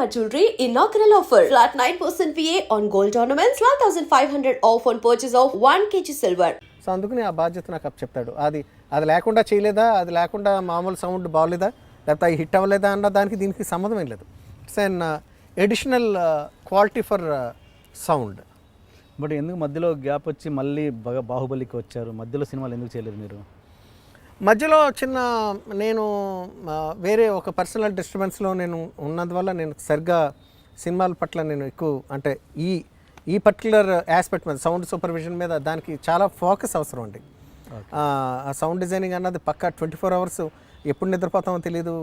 Shalimar Jewelry inaugural offer. Flat 9% VA on gold ornaments, 12,500 off on purchase of 1 kg silver. So అందుకని ఆ బాధ్యత నాకు up చెప్తాడు అది అది లేకుండా చేయలేదా? అది లేకుండా మామూలు సౌండ్ బాగోలేదా? లేకపోతే అవి హిట్ అవ్వలేదా అన్న దానికి దీనికి సంబంధం ఏం లేదు. It's an additional quality for sound but ఎందుకు మధ్యలో గ్యాప్ వచ్చి మళ్ళీ బా- బాహుబలికి వచ్చారు? మధ్యలో సినిమాలు ఎందుకు చేయలేదు మీరు? మధ్యలో చిన్న నేను వేరే ఒక పర్సనల్ డిస్టర్బెన్స్లో నేను ఉన్నందువల్ల నేను సరిగ్గా సినిమాల పట్ల నేను ఎక్కువ అంటే ఈ ఈ పర్టికులర్ ఆస్పెక్ట్ మీద సౌండ్ సూపర్విజన్ మీద దానికి చాలా ఫోకస్ అవసరం అండి. ఆ సౌండ్ డిజైనింగ్ అన్నది పక్కా ట్వంటీ ఫోర్ అవర్స్ ఎప్పుడు నిద్రపోతామో తెలియదు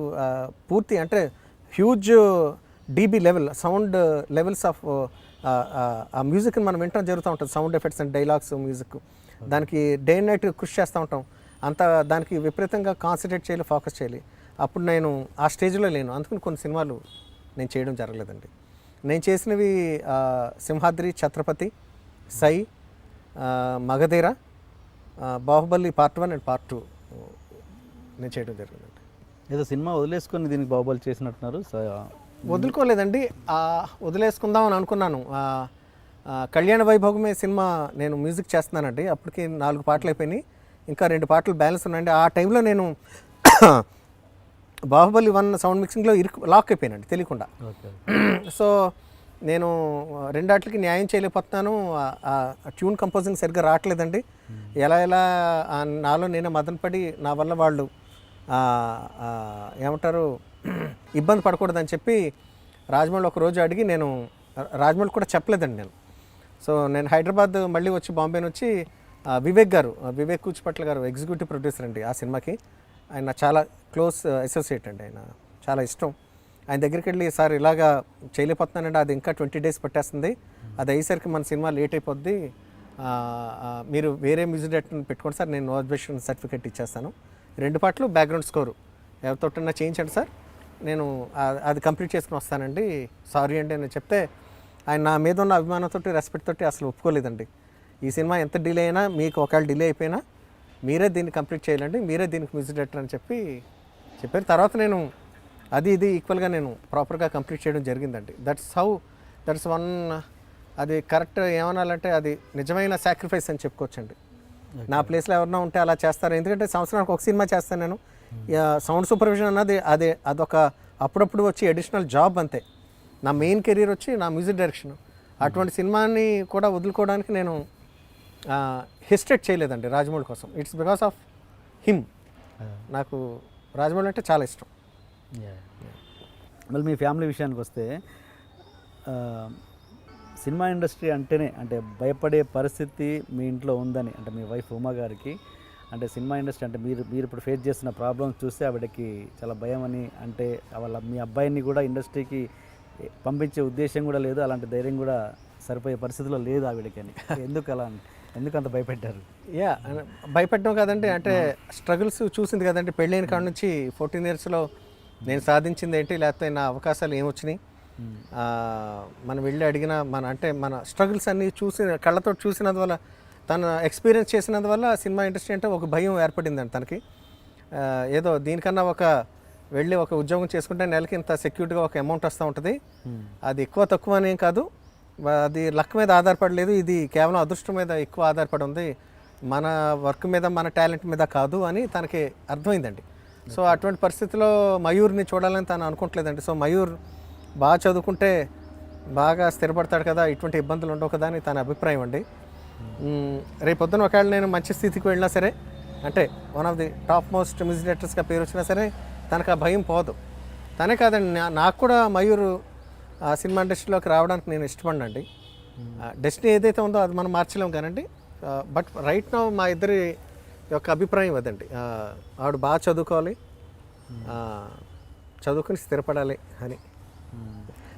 పూర్తి అంటే huge dB level sound levels of ఆ మ్యూజిక్ని మనం వింటడం జరుగుతూ ఉంటుంది. Sound effects and dialogues music. దానికి డే అండ్ నైట్ కృషి చేస్తూ ఉంటాం. అంత దానికి విపరీతంగా కాన్సన్ట్రేట్ చేయాలి ఫోకస్ చేయాలి. అప్పుడు నేను ఆ స్టేజ్లో లేను. అందుకని కొన్ని సినిమాలు నేను చేయడం జరగలేదండి. నేను చేసినవి Simhadri Chatrapati Sye Magadheera Baahubali part one and part two నేను చేయడం జరిగిందండి. ఏదో సినిమా వదిలేసుకొని దీనికి బాహుబలి చేసినట్టున్నారు స- వదులుకోలేదండి. వదిలేసుకుందాం అని అనుకున్నాను. కళ్యాణ వైభోగమే సినిమా నేను మ్యూజిక్ చేస్తున్నానండి. అప్పటికి నాలుగు పాటలు అయిపోయినాయి. ఇంకా రెండు పాటలు బ్యాలెన్స్ ఉన్నాయండి. ఆ టైంలో నేను బాహుబలి వన్ సౌండ్ మిక్సింగ్లో ఇరుకు లాక్ అయిపోయానండి తెలియకుండా. సో నేను రెండాట్లకి న్యాయం చేయలేకపోతున్నాను. ట్యూన్ కంపోజింగ్ సరిగ్గా రావట్లేదండి. ఎలా ఎలా ఆ నాలో నేను మదన పడి నా వల్ల వాళ్ళు ఏమంటారు ఇబ్బంది పడకూడదని చెప్పి రాజమౌళి ఒక రోజు అడిగి నేను రాజమౌళి కూడా చెప్పలేదండి నేను. సో నేను హైదరాబాద్ మళ్ళీ వచ్చి బాంబే వచ్చి ఆ, వివేక్ గారు వివేక్ కూచిపట్ల గారు ఎగ్జిక్యూటివ్ ప్రొడ్యూసర్ అండి ఆ సినిమాకి. ఆయన చాలా క్లోజ్ అసోసియేట్ అండి ఆయన. చాలా ఇష్టం. ఆయన దగ్గరికి వెళ్ళి సార్ ఇలాగా చేయలేకపోతున్నానండి. అది ఇంకా ట్వంటీ డేస్ పట్టేస్తుంది. అది అయ్యేసరికి మన సినిమా లేట్ అయిపోద్ది. మీరు వేరే మ్యూజిక్ డైరెక్టర్ని పెట్టుకోండి సార్. నేను నో అబ్జెక్షన్ సర్టిఫికేట్ ఇచ్చేస్తాను. రెండు పాటలు బ్యాక్గ్రౌండ్ స్కోరు. ఎవరితోటన్నా చేయించండి సార్. నేను అది కంప్లీట్ చేసుకుని వస్తానండి. సారీ అండి అని చెప్తే ఆయన నా మీద ఉన్న అభిమానంతో రెస్పెక్ట్ తోటి అసలు ఒప్పుకోలేదండి. ఈ సినిమా ఎంత డిలే అయినా మీకు ఒకవేళ డిలే అయిపోయినా మీరే దీన్ని కంప్లీట్ చేయాలండి. మీరే దీనికి మ్యూజిక్ డైరెక్టర్ అని చెప్పి చెప్పారు. తర్వాత నేను అది ఇది ఈక్వల్గా నేను ప్రాపర్గా కంప్లీట్ చేయడం జరిగిందండి. దట్స్ హౌ దట్స్ వన్ అది కరెక్ట్ ఏమనాలంటే అది నిజమైన సాక్రిఫైస్ అని చెప్పుకోవచ్చండి. నా ప్లేస్లో ఎవరన్నా ఉంటే అలా చేస్తారు. ఎందుకంటే సంవత్సరానికి ఒక సినిమా చేస్తాను నేను. సౌండ్ సూపర్విజన్ అన్నది అదే అదొక అప్పుడప్పుడు వచ్చి అడిషనల్ జాబ్ అంతే. నా మెయిన్ కెరీర్ వచ్చి నా మ్యూజిక్ డైరెక్షన్. అటువంటి సినిమాని కూడా వదులుకోవడానికి నేను హెస్టేట్ చేయలేదండి రాజమౌళి కోసం. ఇట్స్ బికాస్ ఆఫ్ హిమ్ నాకు రాజమౌళి అంటే చాలా ఇష్టం. మళ్ళీ మీ ఫ్యామిలీ విషయానికి వస్తే సినిమా ఇండస్ట్రీ అంటేనే అంటే భయపడే పరిస్థితి మీ ఇంట్లో ఉందని అంటే మీ వైఫ్ ఉమా గారికి అంటే సినిమా ఇండస్ట్రీ అంటే మీరు మీరు ఇప్పుడు ఫేస్ చేస్తున్న ప్రాబ్లమ్స్ చూస్తే ఆవిడకి చాలా భయం అని అంటే వాళ్ళ మీ అబ్బాయిని కూడా ఇండస్ట్రీకి పంపించే ఉద్దేశం కూడా లేదు అలాంటి ధైర్యం కూడా సరిపోయే పరిస్థితిలో లేదు ఆవిడకి అని. ఎందుకు అలా ఎందుకు అంత భయపెట్టారు యా భయపెట్టడం కదండి అంటే స్ట్రగుల్స్ చూసింది కదండి. పెళ్ళైన కాడ నుంచి ఫోర్టీన్ ఇయర్స్లో నేను సాధించింది ఏంటి లేకపోతే నా అవకాశాలు ఏమొచ్చినాయి? ఆ, మనం వెళ్ళి అడిగిన మన అంటే మన స్ట్రగుల్స్ అన్నీ చూసి కళ్ళతో చూసినందువల్ల తను ఎక్స్పీరియన్స్ చేసినందువల్ల సినిమా ఇండస్ట్రీ అంటే ఒక భయం ఏర్పడిందండి తనకి. ఏదో దీనికన్నా ఒక వెళ్ళి ఒక ఉద్యోగం చేసుకుంటే నెలకి ఇంత సెక్యూర్డ్గా ఒక అమౌంట్ వస్తూ ఉంటుంది. అది ఎక్కువ తక్కువ అనేం కాదు. అది లక్ మీద ఆధారపడలేదు. ఇది కేవలం అదృష్టం మీద ఎక్కువ ఆధారపడి ఉంది. మన వర్క్ మీద మన టాలెంట్ మీద కాదు అని తనకి అర్థమైందండి. సో అటువంటి పరిస్థితిలో మయూర్ని చూడాలని తను అనుకోవట్లేదండి సో మయూర్ బాగా చదువుకుంటే బాగా స్థిరపడతాడు కదా ఇటువంటి ఇబ్బందులు ఉండవు కదా అని తన అభిప్రాయం అండి. రేపొద్దున ఒకవేళ నేను మంచి స్థితికి వెళ్ళినా సరే అంటే one of the top most music డైరెక్టర్స్గా పేరు వచ్చినా సరే తనకు ఆ భయం పోదు. తనే కాదండి నా- నాకు కూడా మయూరు ఆ సినిమా ఇండస్ట్రీలోకి రావడానికి నేను ఇష్టపడినండి. డెస్టినీ ఏదైతే ఉందో అది మనం మార్చలేం కానండి. బట్ రైట్ నో మా ఇద్దరి యొక్క అభిప్రాయం అదండి. ఆవిడ బాగా చదువుకోవాలి. చదువుకుని స్థిరపడాలి అని.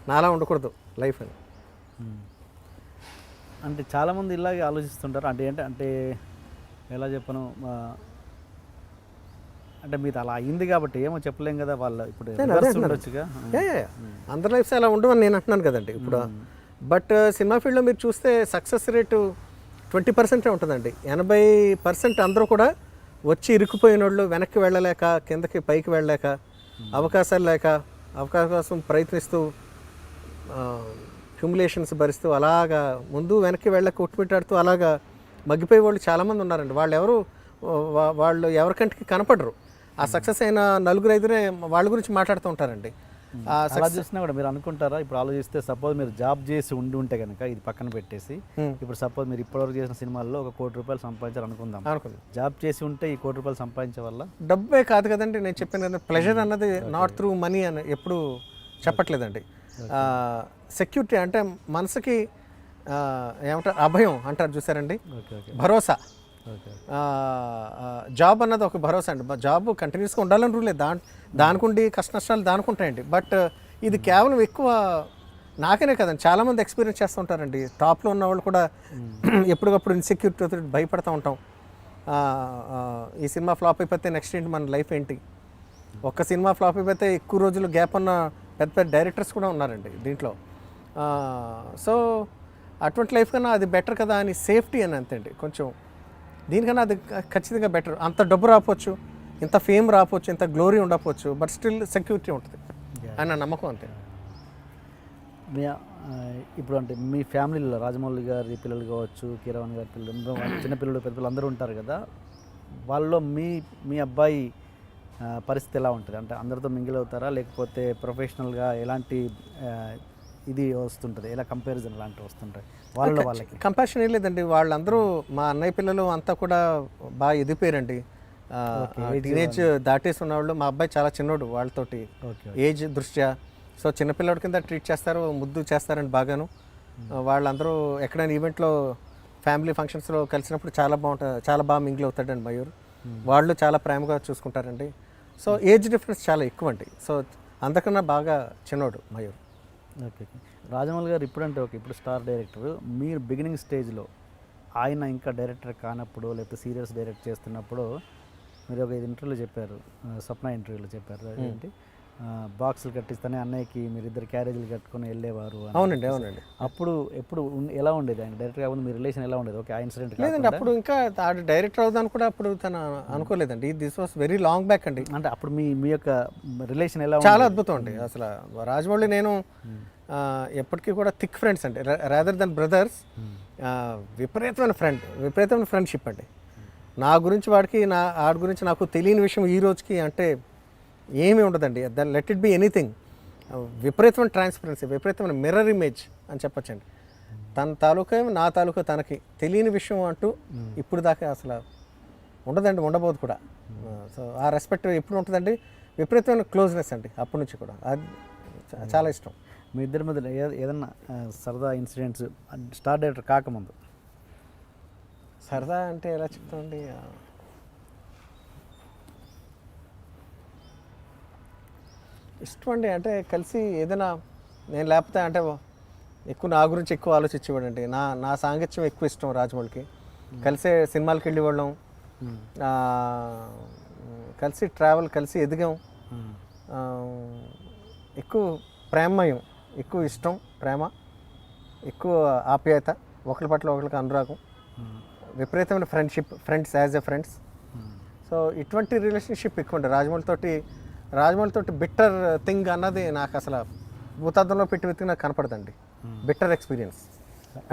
నాలా ఉండకూడదు లైఫ్ అని. అంటే చాలామంది ఇలాగే ఆలోచిస్తుంటారు. అంటే ఏంటి అంటే ఎలా చెప్పను అంటే మీరు అలా అయింది కాబట్టి ఏమో చెప్పలేం కదా వాళ్ళు ఇప్పుడు. అందరి లైఫ్స్ అలా ఉండవని నేను అంటున్నాను కదండి ఇప్పుడు. బట్ సినిమా ఫీల్డ్లో మీరు చూస్తే సక్సెస్ రేటు ట్వంటీ పర్సెంటే ఉంటుందండి. ఎనభై పర్సెంట్ అందరూ కూడా వచ్చి ఇరుక్కుపోయిన వాళ్ళు వెనక్కి వెళ్ళలేక కిందకి పైకి వెళ్ళలేక అవకాశాలు లేక అవకాశం కోసం ప్రయత్నిస్తూ హ్యూమిలేషన్స్ భరిస్తూ అలాగా ముందు వెనక్కి వెళ్ళ కొట్టుమిట్టాడుతూ అలాగా మగ్గిపోయే వాళ్ళు చాలామంది ఉన్నారండి. వాళ్ళు ఎవరు వాళ్ళు ఎవరికంటికి కనపడరు. ఆ సక్సెస్ అయిన నలుగురు ఐదురే వాళ్ళ గురించి మాట్లాడుతూ ఉంటారండి. ఆ అలా చూసినా కూడా మీరు అనుకుంటారా? ఇప్పుడు ఆలోచిస్తే సపోజ్ మీరు జాబ్ చేసి ఉండి ఉంటే కనుక ఇది పక్కన పెట్టేసి. ఇప్పుడు సపోజ్ మీరు ఇప్పటివరకు చేసిన సినిమాల్లో ఒక కోటి రూపాయలు సంపాదించారు అనుకుందాం. జాబ్ చేసి ఉంటే ఈ కోటి రూపాయలు సంపాదించే వల్ల డబ్బే కాదు కదండి నేను చెప్పాను కదా ప్లెజర్ అన్నది నాట్ త్రూ మనీ అని ఎప్పుడు చెప్పట్లేదండి. సెక్యూరిటీ అంటే మనసుకి ఏమంటారు అభయం అంటారు చూసారండి? Okay okay. భరోసా. జాబ్ అన్నది ఒక భరోసా అండి. జాబ్ కంటిన్యూస్గా ఉండాలని రూలే దాని దానికుండి కష్ట నష్టాలు దానికుంటాయండి. బట్ ఇది కేవలం ఎక్కువ నాకనే కదండి. చాలామంది ఎక్స్పీరియన్స్ చేస్తుంటారండి టాప్లో ఉన్న వాళ్ళు కూడా ఎప్పటికప్పుడు ఇన్సెక్యూరిటీ భయపడుతూ ఉంటాం. ఈ సినిమా ఫ్లాప్ అయిపోతే నెక్స్ట్ ఏంటి? మన లైఫ్ ఏంటి? ఒక్క సినిమా ఫ్లాప్ అయిపోతే ఎక్కువ రోజులు గ్యాప్ ఉన్న పెద్ద పెద్ద డైరెక్టర్స్ కూడా ఉన్నారండి దీంట్లో. సో అటువంటి లైఫ్ కన్నా అది బెటర్ కదా అని సేఫ్టీ అని అంతేండి కొంచెం దీనికన్నా అది ఖచ్చితంగా బెటర్ అంత డబ్బు రాపోవచ్చు ఇంత ఫేమ్ రాపోవచ్చు ఇంత గ్లోరీ ఉండకపోవచ్చు బట్ స్టిల్ సెక్యూరిటీ ఉంటుంది. అని నమ్మకం అంతే. ఇప్పుడు అంటే మీ ఫ్యామిలీలో రాజమౌళి గారి పిల్లలు కావచ్చు కీరవాణి గారి పిల్లలు అందరూ చిన్న పిల్లలు పెద్ద పిల్లలు అందరూ ఉంటారు కదా. వాళ్ళలో మీ మీ అబ్బాయి పరిస్థితి ఎలా ఉంటుంది? అంటే అందరితో మింగిల్ అవుతారా? లేకపోతే ప్రొఫెషనల్గా ఎలాంటి ఇది వస్తుంటుంది ఎలా కంపారిజన్ లాంటివి వస్తుంటాయి. వాళ్ళలో వాళ్ళకి. కంపాషన్ ఏం లేదండి వాళ్ళందరూ మా అన్నయ్య పిల్లలు అంతా కూడా బాగా ఎదిగిపోయారండి. టీనేజ్ దాటేసి ఉన్నవాళ్ళు మా అబ్బాయి చాలా చిన్నోడు వాళ్ళతోటి. ఏజ్ దృష్ట్యా. సో చిన్నపిల్లడి కింద ట్రీట్ చేస్తారు ముద్దు చేస్తారండి బాగాను. ఆ, వాళ్ళందరూ ఎక్కడైనా ఈవెంట్లో ఫ్యామిలీ ఫంక్షన్స్లో కలిసినప్పుడు చాలా బాగుంటుంది చాలా బాగా మింగిల్ అవుతాడండి మయూర్. వాళ్ళు చాలా ప్రేమగా చూసుకుంటారండి. సో ఏజ్ డిఫరెన్స్ చాలా ఎక్కువ అండి సో అందకన్నా బాగా చిన్నోడు మయూర్. ఓకే రాజమౌళి గారు ఇప్పుడంటే ఓకే ఇప్పుడు స్టార్ డైరెక్టర్. మీరు బిగినింగ్ స్టేజ్లో ఆయన ఇంకా డైరెక్టర్ కానప్పుడు లేకపోతే సీరియల్స్ డైరెక్ట్ చేస్తున్నప్పుడు మీరు ఒక ఇంటర్వ్యూలో చెప్పారు స్వప్న ఇంటర్వ్యూలో చెప్పారు. ఏంటి? బాక్సులు కట్టిస్తేనే అన్నయ్యకి మీరు ఇద్దరు క్యారేజీలు కట్టుకొని వెళ్ళేవారు. అవునండి అవునండి. అప్పుడు ఎప్పుడు ఎలా ఉండేది? ఆయన డైరెక్టర్ కాకుండా మీ రిలేషన్ ఎలా ఉండేది? ఓకే ఆ ఇన్సిడెంట్ లేదండి అప్పుడు ఇంకా ఆడు డైరెక్టర్ అవుదాను కూడా అప్పుడు తను అనుకోలేదండి. This was very long back అండి. అంటే అప్పుడు మీ మీ యొక్క రిలేషన్ ఎలా చాలా అద్భుతం అండి. అసలు రాజమౌళి నేను ఎప్పటికీ కూడా థిక్ ఫ్రెండ్స్ అండి. రాదర్ దెన్ బ్రదర్స్ విపరీతమైన ఫ్రెండ్ విపరీతమైన ఫ్రెండ్షిప్ అండి. నా గురించి వాడికి నా ఆడి గురించి నాకు తెలియని విషయం ఈ రోజుకి అంటే ఏమీ ఉండదండి. Then let it be anything. విపరీతమైన ట్రాన్స్పరెన్సీ విపరీతమైన మిర్రర్ ఇమేజ్ అని చెప్పొచ్చండి. తన తాలూకా నా తాలూకా తనకి తెలియని విషయం అంటూ ఇప్పుడు దాకా అసలు ఉండదండి ఉండబోదు కూడా. సో ఆ రెస్పెక్ట్ ఎప్పుడు ఉంటుందండి? విపరీతమైన క్లోజ్నెస్ అండి అప్పటి నుంచి కూడా. అది చాలా ఇష్టం. మీ ఇద్దరి మధ్య ఏదన్నా సరదా ఇన్సిడెంట్స్ స్టార్ డైరెక్టర్ కాకముందు. సరదా అంటే ఎలా చెప్తామండి? ఇష్టం అండి అంటే కలిసి ఏదైనా నేను లేకపోతే అంటే ఎక్కువ నా గురించి ఎక్కువ ఆలోచించేవాడండి. నా నా సాంగత్యం ఎక్కువ ఇష్టం రాజమౌళికి. కలిసే సినిమాలకి వెళ్ళేవాళ్ళం. ఆ, కలిసి ట్రావెల్ కలిసి ఎదిగాం. ఎక్కువ ప్రేమమయం ఎక్కువ ఇష్టం ప్రేమ ఎక్కువ ఆప్యాయత ఒకరి పట్ల ఒకరికి అనురాగం విపరీతమైన friendship friends as a friends. So ఇటువంటి రిలేషన్షిప్ ఎక్కువ ఉంటుంది రాజమౌళి తోటి రాజమౌళి తోటి బిట్టర్ థింగ్ అన్నది నాకు అసలు భూతార్థంలో పెట్టి వెతికి నాకు కనపడదండి. బిట్టర్ ఎక్స్పీరియన్స్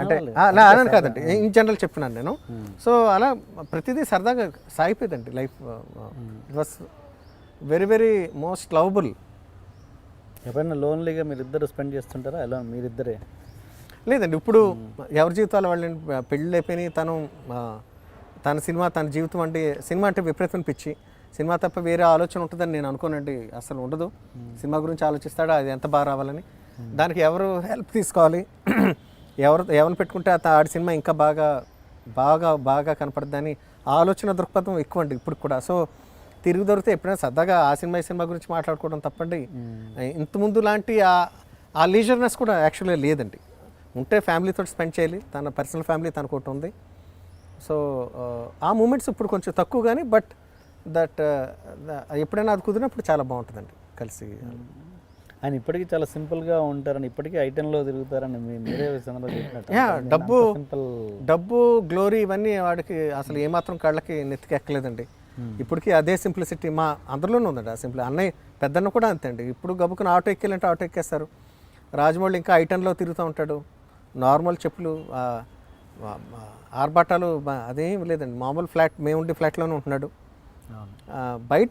అంటే అలా కాదండి. ఇన్ జనరల్ చెప్తున్నాను నేను. సో అలా ప్రతిదీ సరదాగా సాగిపోయిందండి life. It was very very most lovable ఎప్పుడైనా లోన్లీగా మీరు ఇద్దరు స్పెండ్ చేస్తుంటారా? ఎలా మీరిద్దరే? లేదండి ఇప్పుడు ఎవరి జీవితాలు వాళ్ళని పెళ్ళి అయిపోయినాయి తను తన సినిమా తన జీవితం అంటే సినిమా అంటే విపరీతం పిచ్చి. సినిమా తప్ప వేరే ఆలోచన ఉంటుందని నేను అనుకోనండి. అసలు ఉండదు. సినిమా గురించి ఆలోచిస్తాడా? అది ఎంత బాగా రావాలని? దానికి ఎవరు హెల్ప్ తీసుకోవాలి? ఎవరు ఎవరిని పెట్టుకుంటే ఆడి సినిమా ఇంకా బాగా బాగా బాగా కనపడుతుందని ఆలోచన దృక్పథం ఎక్కువ అండి ఇప్పుడు కూడా. సో తిరిగి దొరికితే ఎప్పుడైనా సరదాగా ఆ సినిమా ఈ సినిమా గురించి మాట్లాడుకోవడం తప్పండి. ఇంతకుముందు లాంటి ఆ- ఆ లీజర్నెస్ కూడా యాక్చువల్గా లేదండి. ఉంటే ఫ్యామిలీతో స్పెండ్ చేయాలి. తన పర్సనల్ ఫ్యామిలీ తనకు ఒకటి ఉంది. సో ఆ మూమెంట్స్ ఇప్పుడు కొంచెం తక్కువ కానీ బట్ దట్ ఎప్పుడైనా అది కుదిరినప్పుడు చాలా బాగుంటుందండి కలిసి. ఆయన ఇప్పటికీ చాలా సింపుల్గా ఉంటారని ఇప్పటికీ ఐటెంలో తిరుగుతారని మీరే చెప్పినట్టు డబ్బు సింపుల్ డబ్బు గ్లోరీ ఇవన్నీ వాడికి అసలు ఏమాత్రం కళ్ళకి నెత్తికి ఎక్కలేదండి ఇప్పటికీ అదే సింప్లిసిటీ మా అందరిలోనూ ఉందండి. ఆ సింపుల్ అన్నయ్య పెద్దన్న కూడా అంతే అండి. ఇప్పుడు గబుకుని ఆటో ఎక్కాలంటే ఆటో ఎక్కేస్తారు. రాజమౌళి ఇంకా ఐటన్లో తిరుగుతూ ఉంటాడు. నార్మల్ చెప్పులు ఆ, ఆ, ఆ, ఆర్భాటాలు బ- అదేం లేదండి. మామూలు ఫ్లాట్ మేము ఉండే ఫ్లాట్లోనే ఉంటున్నాడు. బయట